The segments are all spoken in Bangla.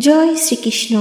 জয় শ্রীকৃষ্ণ।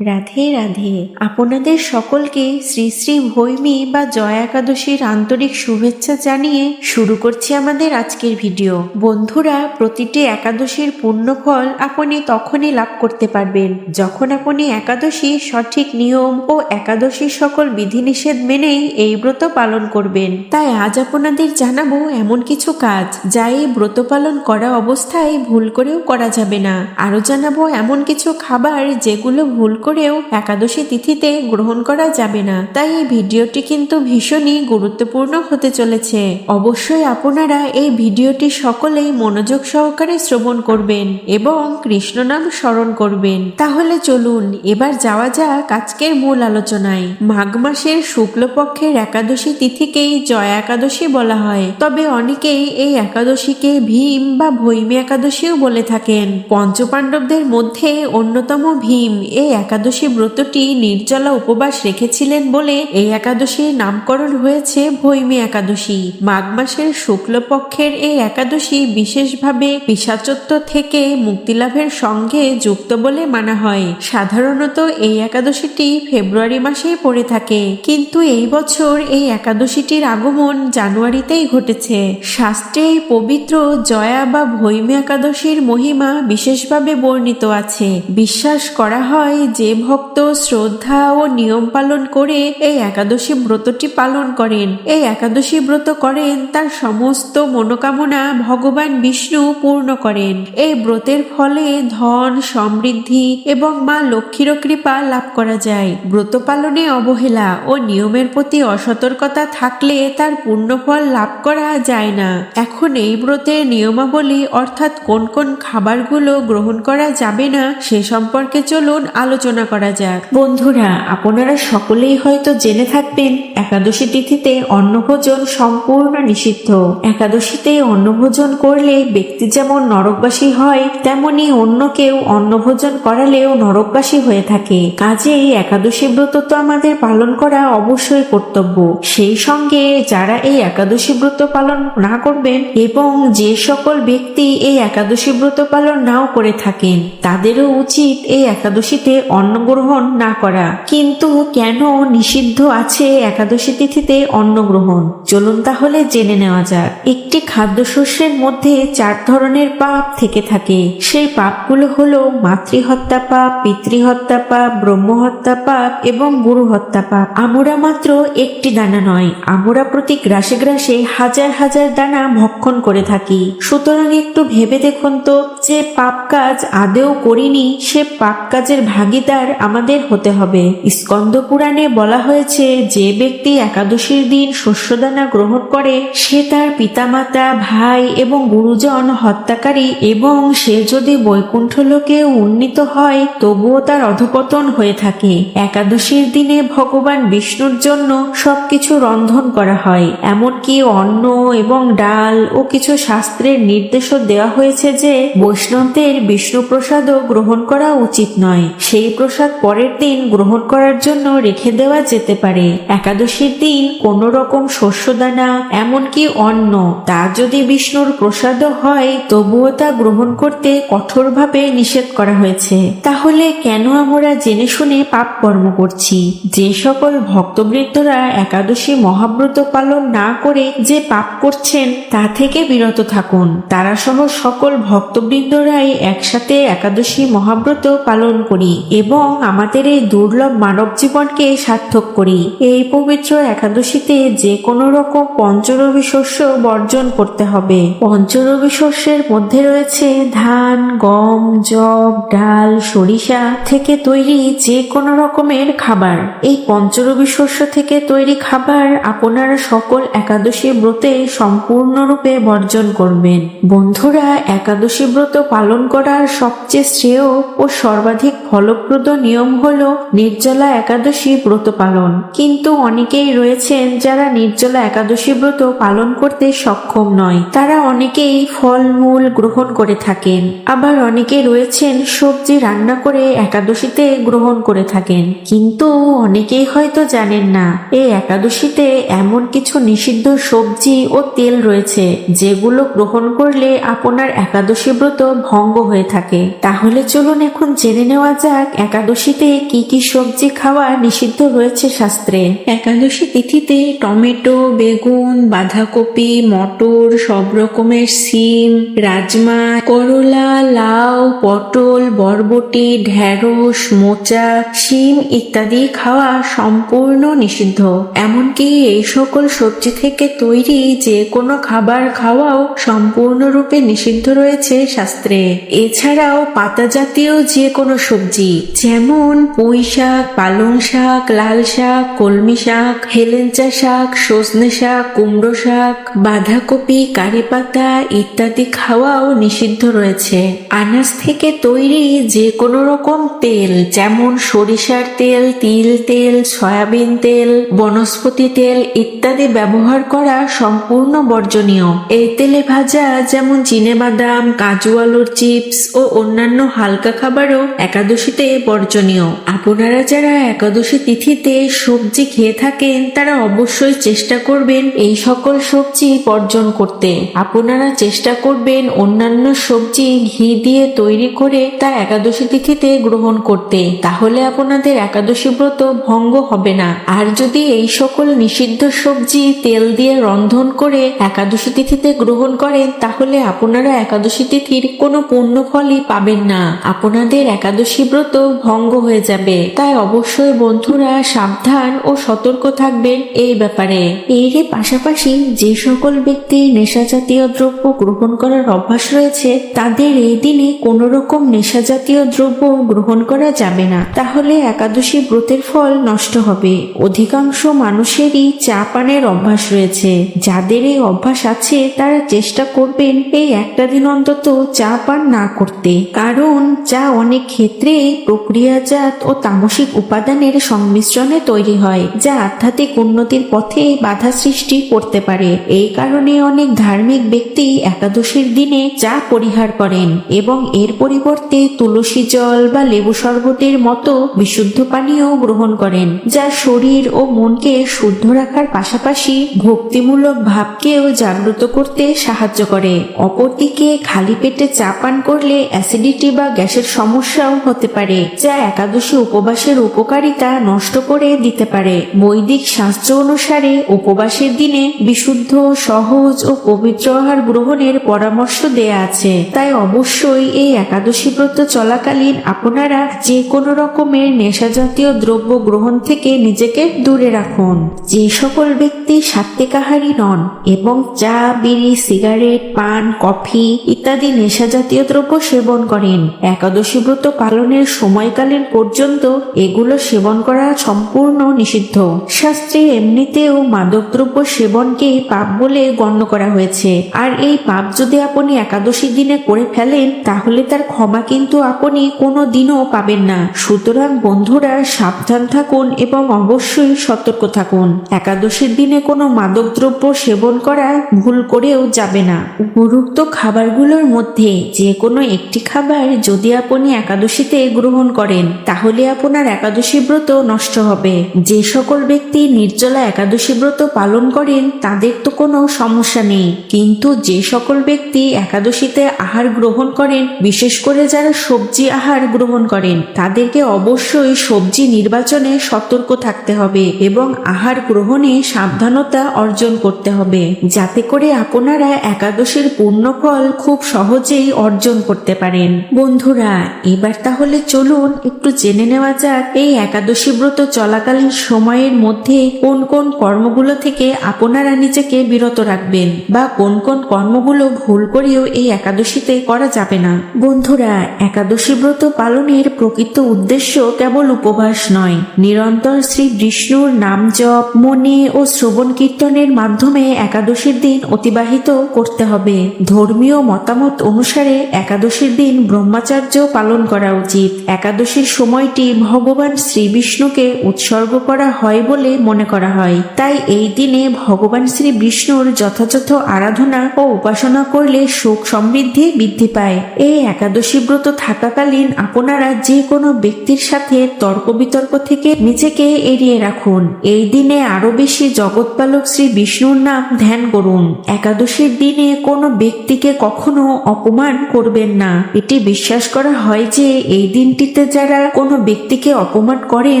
রাধে রাধে। আপনাদের সকলকে শ্রী শ্রী ভৈমী বা জয় একাদশীর আন্তরিক শুভেচ্ছা জানিয়ে শুরু করছি আমাদের আজকের ভিডিও। বন্ধুরা, প্রতিটি একাদশীর পুণ্যফল আপনি তখনই লাভ করতে পারবেন, যখন আপনি একাদশী সঠিক নিয়ম ও একাদশীর সকল বিধিনিষেধ মেনেই এই ব্রত পালন করবেন। তাই আজ আপনাদের জানাব এমন কিছু কাজ, যা এই ব্রত পালন করা অবস্থায় ভুল করেও করা যাবে না। আরও জানাব এমন কিছু খাবার যেগুলো ভুল করেও একাদশী তিথিতে গ্রহণ করা যাবে না। তাই এই ভিডিওটি কিন্তু ভীষণই গুরুত্বপূর্ণ হতে চলেছে। অবশ্যই আপনারা এই ভিডিওটি সকলেই মনোযোগ সহকারে শ্রবণ করবেন এবং কৃষ্ণ নাম স্মরণ করবেন। তাহলে চলুন, এবার যাওয়া যাক আজকের মূল আলোচনায়। মাঘ মাসের শুক্লপক্ষের একাদশী তিথিকেই জয়া একাদশী বলা হয়। তবে অনেকেই এই একাদশীকে ভীম বা ভৈমী একাদশীও বলে থাকেন। পঞ্চপাণ্ডবদের মধ্যে অন্যতম ভীম এই একাদশী ব্রতটি নির্জলা উপবাস রেখেছিলেন বলে এই একাদশীর নামকরণ হয়েছে ভৈমী একাদশী। মাঘ মাসের শুক্লপক্ষের এই একাদশী বিশেষভাবে পিসাচত্ব থেকে মুক্তিলাভের সঙ্গে যুক্ত বলে মানা হয়। সাধারণত এই একাদশীটি ফেব্রুয়ারি মাসেই পড়ে থাকে। কিন্তু এই বছর এই একাদশীটির আগমন জানুয়ারিতেই ঘটেছে। শাস্ত্রে পবিত্র জয়া বা ভৈমী একাদশীর মহিমা বিশেষভাবে বর্ণিত আছে। বিশ্বাস করা হয় যে ভক্ত শ্রদ্ধা ও নিয়ম পালন করে এই একাদশী ব্রতটি পালন করেন। এই একাদশী ব্রত করেন, তার সমস্ত মনোকামনা ভগবান বিষ্ণু পূর্ণ করেন। এই ব্রতের ফলে ধন সমৃদ্ধি এবং মা লক্ষ্মীর কৃপা লাভ করা যায়। ব্রত পালনে অবহেলা ও নিয়মের প্রতি অসতর্কতা থাকলে তার পুণ্যফল লাভ করা যায় না। এখন এই ব্রতের নিয়মাবলী অর্থাৎ কোন কোন খাবারগুলো গ্রহণ করা যাবে না, সে সম্পর্কে চলুন আলোচনা করা যাক। বন্ধুরা, আপনারা সকলেই হয়তো জেনে থাকবেন, একাদশী তিথিতে অন্নভোজন সম্পূর্ণ নিষিদ্ধ। একাদশীতে অন্নভোজন করলে ব্যক্তি যেমন নরকবাসী হয়, তেমনি অন্য কেউ অন্নভোজন করালেও নরকবাসী হয়ে থাকে। কাজেই একাদশী ব্রত তো আমাদের পালন করা অবশ্যই কর্তব্য। সেই সঙ্গে যারা এই একাদশী ব্রত পালন না করবেন এবং যে সকল ব্যক্তি এই একাদশী ব্রত পালন নাও করে থাকেন, তাদেরও উচিত এই একাদশীতে অন্ন গ্রহণ না করা। কিন্তু কেন নিষিদ্ধ আছে একাদশী তিথিতে অন্ন গ্রহণ চলুন তাহলে জেনে নেওয়া যাক। একটি খাদ্যশস্যের মধ্যে চার ধরনের পাপ থেকে থাকে। সেই পাপগুলো হলো মাতৃহত্যা পাপ, পিতৃহত্যা পাপ, ব্রহ্মহত্যা পাপ এবং গুরু হত্যা পাপ। আমরা মাত্র একটি দানা নয়। আমরা প্রতি গ্রাসে গ্রাসে হাজার হাজার দানা ভক্ষণ করে থাকি। সুতরাং একটু ভেবে দেখুন তো, যে পাপ কাজ আদেও করিনি, সে পাপ কাজের ভাগিদার আমাদের হতে হবে। স্কন্দ পুরাণে বলা হয়েছে, যে ব্যক্তি একাদশীর দিন শস্যদানা গ্রহণ করে, সে তার পিতামাতা, ভাই এবং গুরুজন হত্যাকারী এবং সে যদি বৈকুণ্ঠ লোকে উন্নীত হয়, তবুও তার অধপতন হয়ে থাকে। একাদশীর দিনে ভগবান বিষ্ণুর জন্য সবকিছু রন্ধন করা হয়। এমনকি অন্ন এবং ডাল ও কিছু শাস্ত্রের নির্দেশও দেওয়া হয়েছে যে বৈষ্ণবদের বিষ্ণু প্রসাদও গ্রহণ করা উচিত নয়। সেই প্রসাদ পরের দিন গ্রহণ করার জন্য রেখে দেওয়া যেতে পারে। একাদশীর দিন কোনো রকম শস্যদানা, এমনকি অন্ন, তা যদি বিষ্ণুর প্রসাদও হয়, তবুও তা গ্রহণ করতে কঠোরভাবে নিষেধ করা হয়েছে। তাহলে কেন আমরা জেনে শুনে পাপ কর্ম করছি? যে সকল ভক্তবৃন্দরা একাদশী মহাব্রত পালন না করে যে পাপ করছেন, তা থেকে বিরত থাকুন। তারা সহ সকল ভক্তবৃন্দরাই একসাথে একাদশী মহাব্রত পালন করি, এবং আমাদের এই দুর্লভ মানব জীবনকে সার্থক করি। এই পবিত্র একাদশীতে যে কোনো রকম পঞ্চরবি শস্য বর্জন করতে হবে। পঞ্চরবি শস্যের মধ্যে রয়েছে ধান, গম জব ডাল, সরিষা থেকে তৈরি যে কোনো রকমের খাবার। এই পঞ্চরবি শস্য থেকে তৈরি খাবার আপনারা সকল একাদশী ব্রতে সম্পূর্ণরূপে বর্জন করবেন। বন্ধুরা, একাদশী ব্রত পালন করার সবচেয়ে শ্রেয় ও সর্বাধিক ফলপ্রদ চমকপ্রদ নিয়ম হলো নির্জলা একাদশী ব্রত পালন। কিন্তু অনেকেই রয়েছেন যারা নির্জলা একাদশী ব্রত পালন করতে সক্ষম নয়। তারা অনেকেই ফলমূল গ্রহণ করে থাকেন। আবার অনেকে রয়েছেন সবজি রান্না করে একাদশীতে গ্রহণ করে থাকেন। কিন্তু অনেকেই হয়তো জানেন না, এই একাদশীতে এমন কিছু নিষিদ্ধ সবজি ও তেল রয়েছে, যেগুলো গ্রহণ করলে আপনার একাদশী ব্রত ভঙ্গ হয়ে থাকে। তাহলে চলুন এখন জেনে নেওয়া যাক একাদশীতে কি কি সবজি খাওয়া নিষিদ্ধ রয়েছে শাস্ত্রে? একাদশী তিথিতে টমেটো, বেগুন, বাঁধাকপি, মটর, সব রকমের সিম, রাজমা, করলা, লাউ, পটল, বরবটি, ঢেঁড়স, মোচা, শিম ইত্যাদি খাওয়া সম্পূর্ণ নিষিদ্ধ। এমনকি এই সকল সবজি থেকে তৈরি যে কোনো খাবার খাওয়াও সম্পূর্ণরূপে নিষিদ্ধ রয়েছে শাস্ত্রে। এছাড়াও পাতা জাতীয় যে কোনো সবজি যেমন পুঁই শাক পালং শাক লাল শাক কলমি শাক হেলেঞ্চা শাক, সজনে শাক, কুমড়ো শাক, বাঁধাকপি, কারি পাতা ইত্যাদি খাওয়াও নিষিদ্ধ রয়েছে। আনাজ থেকে তৈরি যে কোনো রকম তেল, যেমন সরিষার তেল, তিল তেল, সয়াবিন তেল, বনস্পতি তেল ইত্যাদি ব্যবহার করা সম্পূর্ণ বর্জনীয়। এই তেলে ভাজা যেমন চিনে বাদাম, কাজু আলুর চিপস ও অন্যান্য হালকা খাবারও একাদশীতে বর্জনীয়। আপনারা যারা একাদশী তিথিতে সবজি খেয়ে থাকেন, তারা অবশ্যই চেষ্টা করবেন এই সকল সবজি বর্জন করতে। আপনারা চেষ্টা করবেন অন্যান্য সবজি ঘি দিয়ে তৈরি করে তা একাদশী তিথিতে গ্রহণ করতে। তাহলে আপনাদের একাদশী ব্রত ভঙ্গ হবে না। আর যদি এই সকল নিষিদ্ধ সবজি তেল দিয়ে রন্ধন করে একাদশী তিথিতে গ্রহণ করেন, তাহলে আপনারা একাদশী তিথির কোনো পুণ্য ফলই পাবেন না। আপনাদের একাদশী ব্রত ভঙ্গ হয়ে যাবে। তাই অবশ্যই বন্ধুরা সাবধান ও সতর্ক থাকবেন এই ব্যাপারে। এর পাশাপাশি যে সকল ব্যক্তি নেশা জাতীয় দ্রব্য গ্রহণ করার অভ্যাস রয়েছে, তাদের এই দিনে কোনো রকম নেশা জাতীয় দ্রব্য গ্রহণ করা যাবে না। তাহলে একাদশী ব্রতের ফল নষ্ট হবে। অধিকাংশ মানুষেরই চা পানের অভ্যাস রয়েছে। যাদের এই অভ্যাস আছে, তারা চেষ্টা করবেন এই একটা দিন অন্তত চা পান না করতে। কারণ চা অনেক ক্ষেত্রে প্রক্রিয়াজাত ও তামসিক উপাদানের সংমিশ্রণে তৈরি হয়, যা আধ্যাত্মিক উন্নতির পথে বাধা সৃষ্টি করতে পারে। এই কারণে অনেক ধার্মিক ব্যক্তি একাদশীর দিনে চা পরিহার করেন এবং এর পরিবর্তে তুলসী জল বা লেবু শরবতের মতো বিশুদ্ধ পানীয় গ্রহণ করেন, যা শরীর ও মনকে শুদ্ধ রাখার পাশাপাশি ভক্তিমূলক ভাবকেও জাগ্রত করতে সাহায্য করে। অপরদিকে, খালি পেটে চা পান করলে অ্যাসিডিটি বা গ্যাসের সমস্যাও হতে পারে। যা একাদশী উপবাসের উপকারিতা নষ্ট করে দিতে পারে। বৈদিক শাস্ত্র অনুসারে উপবাসের দিনে বিশুদ্ধ, সহজ ও পবিত্র আহার গ্রহণের পরামর্শ দেয়া আছে। তাই অবশ্যই এই একাদশী ব্রত চলাকালীন আপনারা যে কোনো রকমের নেশা জাতীয় দ্রব্য গ্রহণ থেকে নিজেকে দূরে রাখুন। যে সকল ব্যক্তি সাত্বিকাহারী নন এবং চা, বিড়ি, সিগারেট, পান, কফি ইত্যাদি নেশা জাতীয় দ্রব্য সেবন করেন, একাদশী ব্রত পালনের সময়কালীন পর্যন্ত এগুলো সেবন করা সম্পূর্ণ নিষিদ্ধ। শাস্ত্রে এমনিতেও মাদকদ্রব্য সেবনকে পাপ বলে গণ্য করা হয়েছে। আর এই পাপ যদি আপনি একাদশী দিনে করে ফেলেন, তাহলে তার ক্ষমা কিন্তু আপনি কোনো দিনও পাবেন না। সুতরাং বন্ধুরা, সাবধান থাকুন এবং অবশ্যই সতর্ক থাকুন। একাদশীর দিনে কোনো মাদকদ্রব্য সেবন করা ভুল করেও যাবে না। উপরোক্ত খাবারগুলোর মধ্যে যে কোনো একটি খাবার যদি আপনি একাদশীতে গ্রহণ করেন, তাহলে আপনার একাদশী ব্রত নষ্ট হবে। যে সকল ব্যক্তি নির্জলা একাদশী ব্রত পালন করেন, তাদের তো কোনো সমস্যা নেই। কিন্তু যে সকল ব্যক্তি একাদশীতে আহার গ্রহণ করেন, বিশেষ করে যারা সবজি আহার গ্রহণ করেন, তাদেরকে অবশ্যই সবজি নির্বাচনে সতর্ক থাকতে হবে এবং আহার গ্রহণে সাবধানতা অর্জন করতে হবে, যাতে করে আপনারা একাদশীর পূর্ণ ফল খুব সহজেই অর্জন করতে পারেন। বন্ধুরা, এবার তাহলে চলুন একটু জেনে নেওয়া যাক, এই একাদশী ব্রত চলাকালীন সময়ের মধ্যে কোন কোন কর্মগুলো থেকে আপনারা নিজেকে বিরত রাখবেন বা কোন কোন কর্মগুলো ভুল করেও এই একাদশীতে করা যাবে না? বন্ধুরা, একাদশী ব্রত পালনের প্রকৃত উদ্দেশ্য কেবল উপবাস নয়। নিরন্তর শ্রী বিষ্ণুর নাম জপ, মনে ও শ্রবণ কীর্তনের মাধ্যমে একাদশীর দিন অতিবাহিত করতে হবে। ধর্মীয় মতামত অনুসারে একাদশীর দিন ব্রহ্মাচার্য পালন করা উচিত। একাদশী একাদশীর সময়টি ভগবান শ্রীবিষ্ণুকে উৎসর্গ করা হয় বলে মনে করা হয়। তাই এই দিনে ভগবান শ্রী বিষ্ণুর যথাযথ আরাধনা ও উপাসনা করলে সুখ সমৃদ্ধি বৃদ্ধি পায়। এই একাদশী ব্রত থাকাকালীন আপনারা যে কোনো ব্যক্তির সাথে তর্ক বিতর্ক থেকে নিজেকে এড়িয়ে রাখুন। এই দিনে আরও বেশি জগৎপালক শ্রী বিষ্ণুর নাম ধ্যান করুন। একাদশীর দিনে কোনো ব্যক্তিকে কখনো অপমান করবেন না। এটি বিশ্বাস করা হয় যে এই দিনটিতে যারা কোনো ব্যক্তিকে অপমান করেন,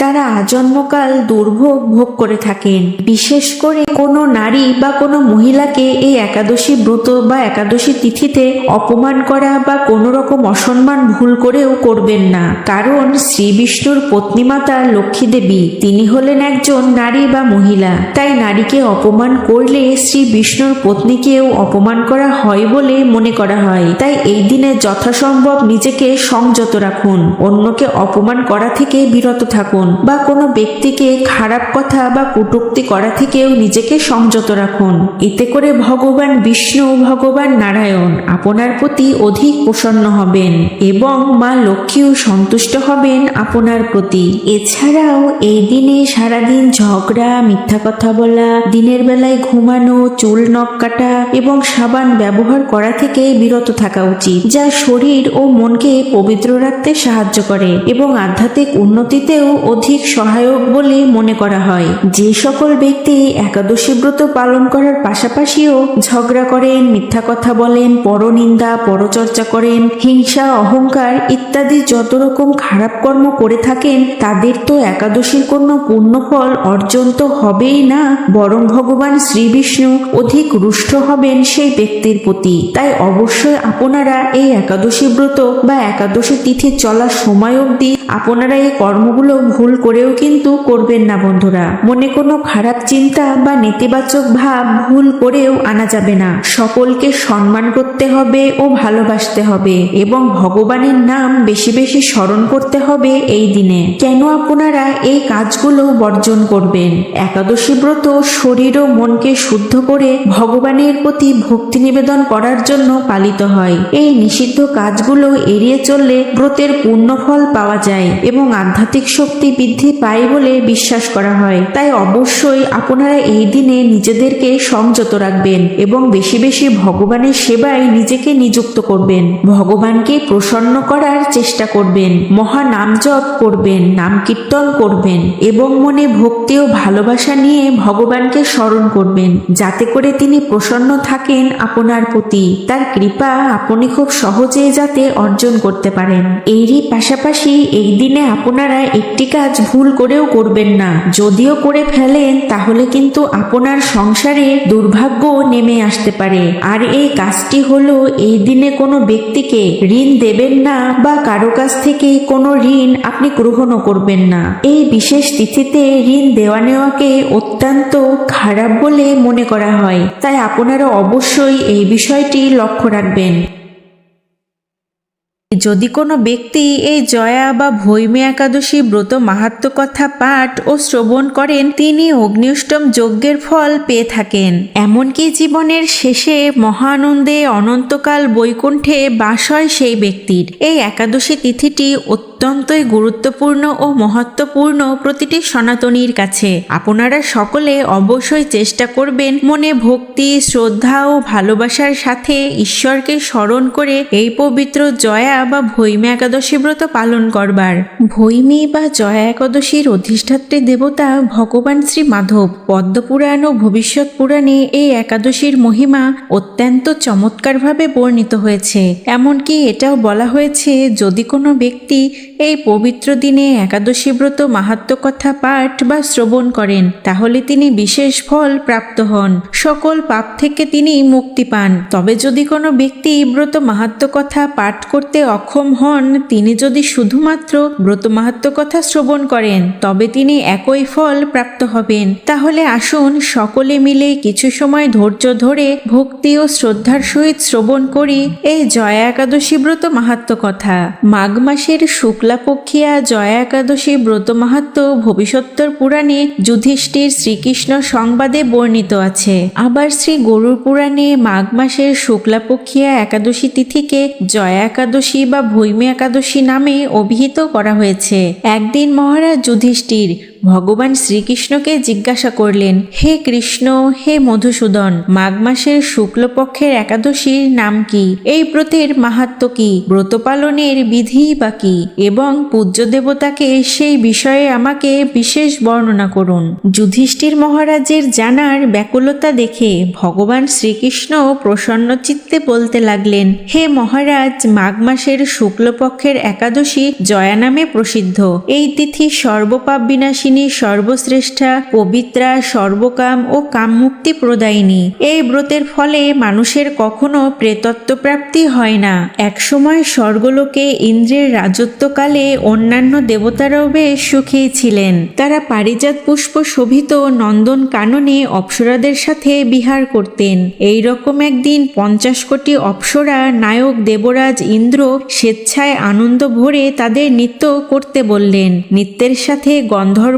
তারা আজন্মকাল দুর্ভোগ ভোগ করে থাকেন। বিশেষ করে কোনো নারী বা কোনো মহিলাকে এই একাদশী ব্রত বা একাদশী তিথিতে অপমান করা বা কোনো রকম অসম্মান ভুল করেও করবেন না। কারণ শ্রী বিষ্ণুর পত্নীমাতা লক্ষ্মী দেবী, তিনি হলেন একজন নারী বা মহিলা। তাই নারীকে অপমান করলে শ্রী বিষ্ণুর পত্নীকেও অপমান করা হয় বলে মনে করা হয়। তাই এই দিনে যথাসম্ভব নিজেকে সংযত রাখুন। অন্যকে অপমান করা থেকে বিরত থাকুন বা কোনো ব্যক্তিকে খারাপ কথা বা কটূক্তি করা থেকেও নিজেকে সংযত রাখুন। এতে করে ভগবান বিষ্ণু ভগবান নারায়ণ আপনার প্রতি অধিক প্রসন্ন হবেন এবং মা লক্ষ্মীও সন্তুষ্ট হবেন আপনার প্রতি। এছাড়াও এই দিনে সারাদিন ঝগড়া, মিথ্যা কথা বলা, দিনের বেলায় ঘুমানো, চুল নখ কাটা এবং সাবান ব্যবহার করা থেকে বিরত থাকা উচিত, যা শরীর ও মনকে পবিত্র রাখতে সাহায্য করে এবং আধ্যাত্মিক উন্নতিতেও অধিক সহায়ক বলে মনে করা হয়। যে সকল ব্যক্তি একাদশী ব্রত পালন করার পাশাপাশিও ঝগড়া করেন, মিথ্যা কথা বলেন, পরনিন্দা, পরচর্চা করেন, হিংসা, অহংকার ইত্যাদি যত রকম খারাপ কর্ম করে থাকেন, তাদের তো একাদশীর কোনো পুণ্যফল অর্জন তো হবেই না, বরং ভগবান শ্রী বিষ্ণু অধিক রুষ্ট হবেন সেই ব্যক্তির প্রতি। তাই অবশ্যই আপনারা এই একাদশী ব্রত বা একাদশী তিথি চলার সময় অবধি আপনারা এই কর্মগুলো ভুল করেও কিন্তু করবেন না, বন্ধুরা। মনে কোনো খারাপ চিন্তা বা নেতিবাচক ভাব ভুল করেও আনা যাবে না। সকলকে সম্মান করতে হবে ও ভালোবাসতে হবে এবং ভগবানের নাম বেশি বেশি স্মরণ করতে হবে এই দিনে। কেন আপনারা এই কাজগুলো বর্জন করবেন? একাদশী ব্রত শরীর ও মনকে শুদ্ধ করে ভগবানের প্রতি ভক্তি নিবেদন করার জন্য পালিত হয়। এই নিষিদ্ধ কাজগুলো এড়িয়ে চললে ব্রতের পূর্ণফল পাওয়া যায় এবং আধ্যাত্মিক শক্তি বৃদ্ধি পায় বলে বিশ্বাস করা হয়। তাই অবশ্যই আপনারা এই দিনে নিজেদেরকে সংযত রাখবেন এবং বেশি বেশি ভগবানের সেবায় নিজেকে নিযুক্ত করবেন। ভগবানকে প্রসন্ন করার চেষ্টা করবেন মহা নাম জপ করবেন, নাম কীর্তন করবেন এবং মনে ভক্তি ও ভালোবাসা নিয়ে ভগবানকে স্মরণ করবেন। যাতে করে তিনি প্রসন্ন থাকেন আপনার প্রতি। তার কৃপা আপনি খুব সহজে যাতে অর্জন করতে পারেন। এরই পাশাপাশি এই দিনে আপনারা একটি কাজ ভুল করেও করবেন না। যদিও করে ফেলেন, তাহলে কিন্তু আপনার সংসারে দুর্ভাগ্য নেমে আসতে পারে। আর এই কাজটি হলো, এই দিনে কোনো ব্যক্তিকে ঋণ দেবেন না বা কারও কাছ থেকে কোনো ঋণ আপনি গ্রহণও করবেন না। এই বিশেষ তিথিতে ঋণ দেওয়া নেওয়াকে অত্যন্ত খারাপ বলে মনে করা হয়। তাই আপনারা অবশ্যই এই বিষয়টি লক্ষ্য রাখবেন। যদি কোনো ব্যক্তি এই জয়া বা ভৈমে একাদশী ব্রত মাহাত্ম কথা পাঠ ও শ্রবণ করেন, তিনি অগ্নিষ্টম যজ্ঞের ফল পেয়ে থাকেন। এমনকি জীবনের শেষে মহানন্দে অনন্তকাল বৈকুণ্ঠে বাস হয় সেই ব্যক্তির। এই একাদশী তিথিটি অত্যন্তই গুরুত্বপূর্ণ ও মহত্বপূর্ণ প্রতিটি সনাতনীর কাছে। আপনারা সকলে অবশ্যই চেষ্টা করবেন মনে ভক্তি, শ্রদ্ধা ও ভালোবাসার সাথে ঈশ্বরকে স্মরণ করে এই পবিত্র জয়া বা ভৈমী একাদশী ব্রত পালন করবার। ভৈমী বা জয়া একাদশীর অধিষ্ঠাত্রী দেবতা ভগবান শ্রী মাধব পদ্মপুরাণ ও ভবিষ্যৎ পুরাণে এই একাদশীর মহিমা অত্যন্ত চমৎকারভাবে বর্ণিত হয়েছে। এমনকি এটাও বলা হয়েছে, যদি কোনো ব্যক্তি এই পবিত্র দিনে একাদশী ব্রত মাহাত্ম কথা পাঠ বা শ্রবণ করেন, তাহলে তিনি বিশেষ ফল প্রাপ্ত হন। সকল পাপ থেকে তিনি মুক্তি পান। তবে যদি কোনো ব্যক্তি ব্রত মাহাত্ম কথা পাঠ করতে অক্ষম হন, তিনি যদি শুধুমাত্র ব্রত মাহাত্ম কথা শ্রবণ করেন, তবে তিনি একই ফল প্রাপ্ত হবেন। তাহলে আসুন সকলে মিলে কিছু সময় ধৈর্য ধরে ভক্তি ও শ্রদ্ধার সহিত শ্রবণ করি এই জয়া একাদশী ব্রত মাহাত্ম কথা। মাঘ মাসের শুক্লা শুক্লাপক্ষিয়া জয়া একাদশী ব্রত মাহাত্ম ভবিষ্যত্তর পুরাণে যুধিষ্ঠির শ্রীকৃষ্ণ সংবাদে বর্ণিত আছে। আবার শ্রী গরুর পুরাণে মাঘ মাসের শুক্লাপক্ষিয়া একাদশী তিথিকে জয়া একাদশী বা ভৈমী একাদশী নামে অভিহিত করা হয়েছে। একদিন মহারাজ যুধিষ্ঠির ভগবান শ্রীকৃষ্ণকে জিজ্ঞাসা করলেন, হে কৃষ্ণ, হে মধুসূদন, মাঘ মাসের শুক্লপক্ষের একাদশীর নাম কি? এই ব্রতের মাহাত্ম কি? ব্রত পালনের বিধি বা কি? এবং পূজ্য দেবতাকে সেই বিষয়ে আমাকে বিশেষ বর্ণনা করুন। যুধিষ্ঠির মহারাজের জানার ব্যাকুলতা দেখে ভগবান শ্রীকৃষ্ণ প্রসন্ন চিত্তে বলতে লাগলেন, হে মহারাজ, মাঘ মাসের শুক্লপক্ষের একাদশী জয়া নামে প্রসিদ্ধ। এই তিথি সর্বপাপ বিনাশিনী সর্বশ্রেষ্ঠা, পবিত্রা, সর্বকাম ও কামমুক্তি প্রদায়িনী। এই ব্রতের ফলে মানুষের কখনো প্রেতত্ব প্রাপ্তি হয় না। একসময় স্বর্গলোকে ইন্দ্রের রাজত্বকালে অন্যান্য দেবতারাও বেশ সুখী ছিলেন। তারা পারিজাত পুষ্প শোভিত নন্দন কাননে অপ্সরাদের সাথে বিহার করতেন। এই রকম একদিন পঞ্চাশ কোটি অপ্সরা নায়ক দেবরাজ ইন্দ্র স্বেচ্ছায় আনন্দ ভরে তাদের নৃত্য করতে বললেন। নৃত্যের সাথে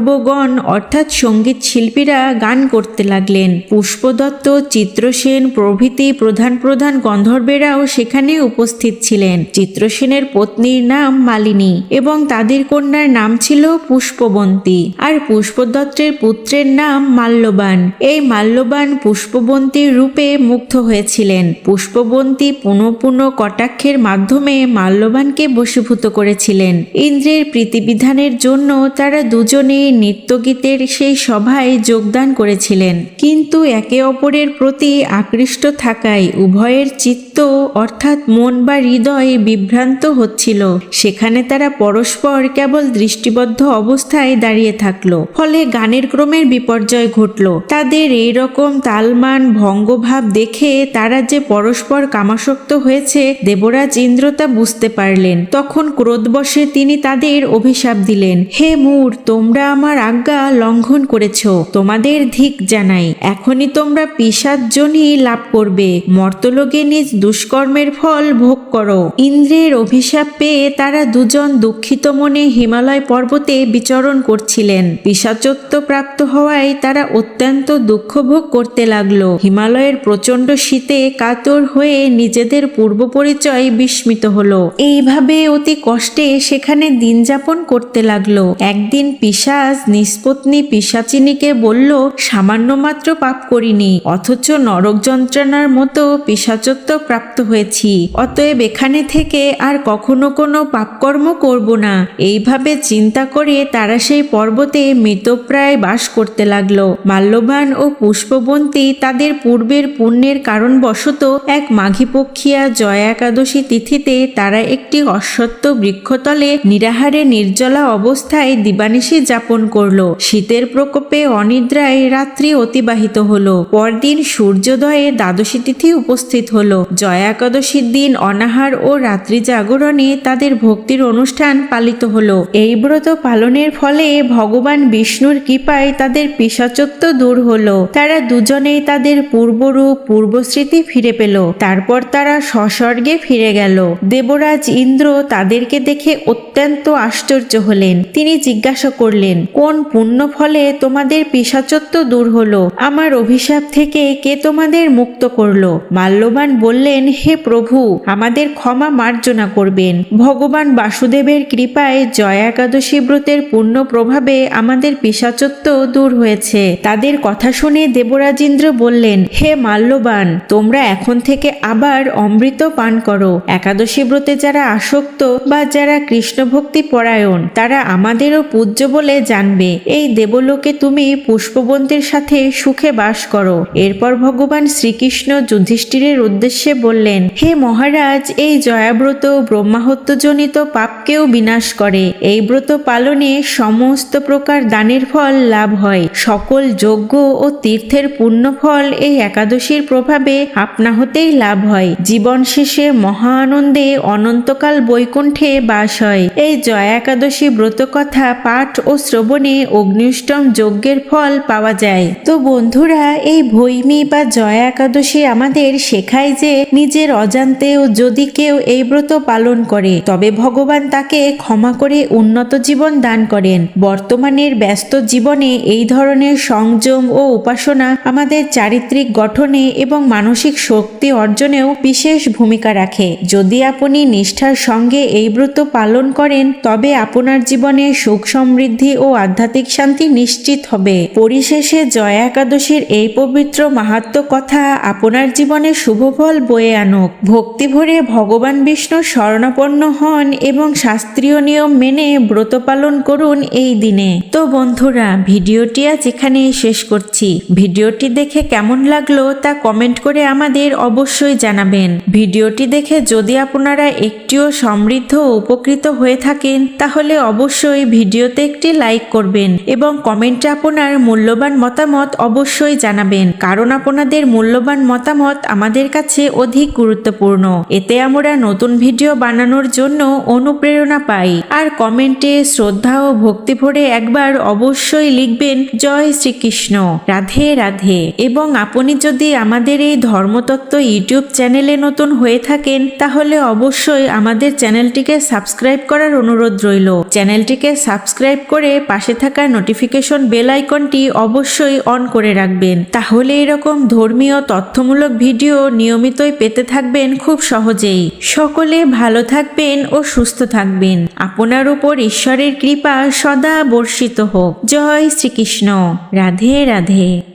গন্ধর্বগণ অর্থাৎ সংগীত শিল্পীরা গান করতে লাগলেন। পুষ্পদত্ত, চিত্রসেন, প্রভৃতি প্রধান প্রধান গন্ধর্বেরাও সেখানে উপস্থিত ছিলেন। চিত্রসেনের পত্নীর নাম মালিনী এবং তাদের কন্যার নাম ছিল পুষ্পবন্তী। আর পুষ্পদত্তের পুত্রের নাম মাল্যবান। এই মাল্যবান পুষ্পবন্তীর রূপে মুগ্ধ হয়েছিলেন। পুষ্পবন্তী পুনঃ পুনঃ কটাক্ষের মাধ্যমে মাল্যবানকে বশীভূত করেছিলেন। ইন্দ্রের প্রীতিবিধানের জন্য তারা দুজনে নৃত্যগীতের সেই সভায় যোগদান করেছিলেন। কিন্তু একে অপরের প্রতি আকৃষ্ট থাকায় উভয়ের চিত্ত, অর্থাৎ মন বা হৃদয় বিভ্রান্ত হচ্ছিল। সেখানে তারা পরস্পর কেবল দৃষ্টিবদ্ধ অবস্থায় দাঁড়িয়ে থাকল। ফলে গানের ক্রমের বিপর্যয় ঘটল। তাদের এই রকম তালমান ভঙ্গভাব দেখে তারা যে পরস্পর কামাসক্ত হয়েছে, দেবরাজ ইন্দ্র তা বুঝতে পারলেন। তখন ক্রোধবশে তিনি তাদের অভিশাপ দিলেন, হে মূর, তোমরা আমার আজ্ঞা লঙ্ঘন করেছ। তোমাদের ধিক জানাই। এখনই তোমরা পিসাদজনই লাভ করবে। মর্তলোকে নিজ দুষ্কর্মের ফল ভোগ করো। ইন্দ্রের অভিশাপ পেয়ে তারা দুজন দুঃখিত মনে হিমালয় পর্বতে বিচরণ করছিলেন। পিসাচত্ব প্রাপ্ত হওয়ায় তারা অত্যন্ত দুঃখ ভোগ করতে লাগল। হিমালয়ের প্রচণ্ড শীতে কাতর হয়ে নিজেদের পূর্ব পরিচয় বিস্মিত হলো। এইভাবে অতি কষ্টে সেখানে দিন যাপন করতে লাগল। একদিন পিসাজ নিষ্পত্নী পিসাচিনীকে বলল, সামান্য মাত্র পাপ করিনি, অথচ নরক যন্ত্রণার মতো পিসাচত্ব প্রাপ্ত হয়েছি। অতএব এখানে থেকে আর কখনো কোনো পাপকর্ম করব না। এইভাবে চিন্তা করে তারা সেই পর্বতে মৃতপ্রায় বাস করতে লাগল। মাল্যবান ও পুষ্পবন্তী তাদের পূর্বের পুণ্যের কারণবশত এক মাঘীপক্ষিয়া জয়া একাদশী তিথিতে তারা একটি অশ্বত্থ বৃক্ষতলে নিরাহারে নির্জলা অবস্থায় দিবানিশি যাপন করল। শীতের প্রকোপে অনিদ্রায় রাত্রি অতিবাহিত হলো। পরদিন সূর্যোদয়ে দ্বাদশী তিথি উপস্থিত হলো। জয়া একাদশীর দিন অনাহার ও রাত্রি জাগরণে তাদের ভক্তির অনুষ্ঠান পালিত হলো। এই ব্রত পালনের ফলে ভগবান বিষ্ণুর কৃপায় তাদের পিসাচত্ব দূর হলো। তারা দুজনেই তাদের পূর্বরূপ, পূর্বস্মৃতি ফিরে পেল। তারপর তারা স্বস্বর্গে ফিরে গেল। দেবরাজ ইন্দ্র তাদেরকে দেখে অত্যন্ত আশ্চর্য হলেন। তিনি জিজ্ঞাসা করলেন কোন পুণ্য ফলে তোমাদের পিসাচত্ব দূর হলো? আমার অভিশাপ থেকে কে তোমাদের মুক্ত করল? মাল্যবান বললেন, হে প্রভু, আমাদের ক্ষমা মার্জনা করবেন। ভগবান বাসুদেবের কৃপায় জয়া একাদশী ব্রতের পূর্ণ প্রভাবে আমাদের পিসাচত্ব দূর হয়েছে। তাদের কথা শুনে দেবরাজেন্দ্র বললেন, হে মাল্যবান, তোমরা এখন থেকে আবার অমৃত পান করো। একাদশী ব্রতে যারা আসক্ত বা যারা কৃষ্ণ ভক্তি পরায়ণ, তারা আমাদেরও পূজ্য বলে জানবে, এই দেবলোকে তুমি পুষ্পবন্তের সাথে সুখে বাস করো। এরপর ভগবান শ্রীকৃষ্ণ যুধিষ্ঠিরের উদ্দেশ্যে বললেন, হে মহারাজ, এই জয়াব্রত ব্রহ্মাহত্যজনিত পাপকেও বিনাশ করে। এই ব্রত পালনে সমস্ত প্রকার দানের ফল লাভ হয়। সকল যজ্ঞ ও তীর্থের পুণ্য ফল এই একাদশীর প্রভাবে আপনা হতেই লাভ হয়। জীবন শেষে মহা আনন্দে অনন্তকাল বৈকুণ্ঠে বাস হয়। এই জয়া একাদশী ব্রত কথা পাঠ ও শ্রবণ শ্রবণে অগ্নিষ্টম যজ্ঞের ফল পাওয়া যায়। তো বন্ধুরা, এই ভৈমী বা জয়া একাদশী আমাদের শেখায় যে নিজের অজান্তেও যদি কেউ এই ব্রত পালন করে, তবে ভগবান তাকে ক্ষমা করে উন্নত জীবন দান করেন। বর্তমানের ব্যস্ত জীবনে এই ধরনের সংযম ও উপাসনা আমাদের চারিত্রিক গঠনে এবং মানসিক শক্তি অর্জনেও বিশেষ ভূমিকা রাখে। যদি আপনি নিষ্ঠার সঙ্গে এই ব্রত পালন করেন, তবে আপনার জীবনে সুখ সমৃদ্ধি ও আধ্যাত্মিক শান্তি নিশ্চিত হবে। পরিশেষে জয়া একাদশীর এই পবিত্র মাহাত্ম কথা আপনার জীবনে শুভ ফল বয়ে আনুক। ভক্তি ভরে ভগবান বিষ্ণু শরণাপন্ন হন এবং শাস্ত্রীয় নিয়ম মেনে ব্রত পালন করুন এই দিনে। তো বন্ধুরা, ভিডিওটি আজ এখানেই শেষ করছি। ভিডিওটি দেখে কেমন লাগল তা কমেন্ট করে আমাদের অবশ্যই জানাবেন। ভিডিওটি দেখে যদি আপনারা একটিও সমৃদ্ধ উপকৃত হয়ে থাকেন, তাহলে অবশ্যই ভিডিওতে একটি লাইক করবেন এবং কমেন্টে আপনার মূল্যবান মতামত অবশ্যই জানাবেন। কারণ আপনাদের মূল্যবান মতামত আমাদের কাছে অধিক গুরুত্বপূর্ণ। এতে আমরা নতুন ভিডিও বানানোর জন্য অনুপ্রেরণা পাই। আর কমেন্টে শ্রদ্ধা ও ভক্তি ভরে একবার অবশ্যই লিখবেন, জয় শ্রীকৃষ্ণ। রাধে রাধে। এবং আপনি যদি আমাদের এই ধর্মতত্ত্ব ইউটিউব চ্যানেলে নতুন হয়ে থাকেন, তাহলে অবশ্যই আমাদের চ্যানেলটিকে সাবস্ক্রাইব করার অনুরোধ রইল। চ্যানেলটিকে সাবস্ক্রাইব করে পাশে থাকা নোটিফিকেশন বেল আইকনটি অবশ্যই অন করে রাখবেন। তাহলে এরকম ধর্মীয় তথ্যমূলক ভিডিও নিয়মিতই পেতে থাকবেন খুব সহজেই। সকলে ভালো থাকবেন ও সুস্থ থাকবেন। আপনার উপর ঈশ্বরের কৃপা সদা বর্ষিত হোক। জয় শ্রীকৃষ্ণ। রাধে রাধে।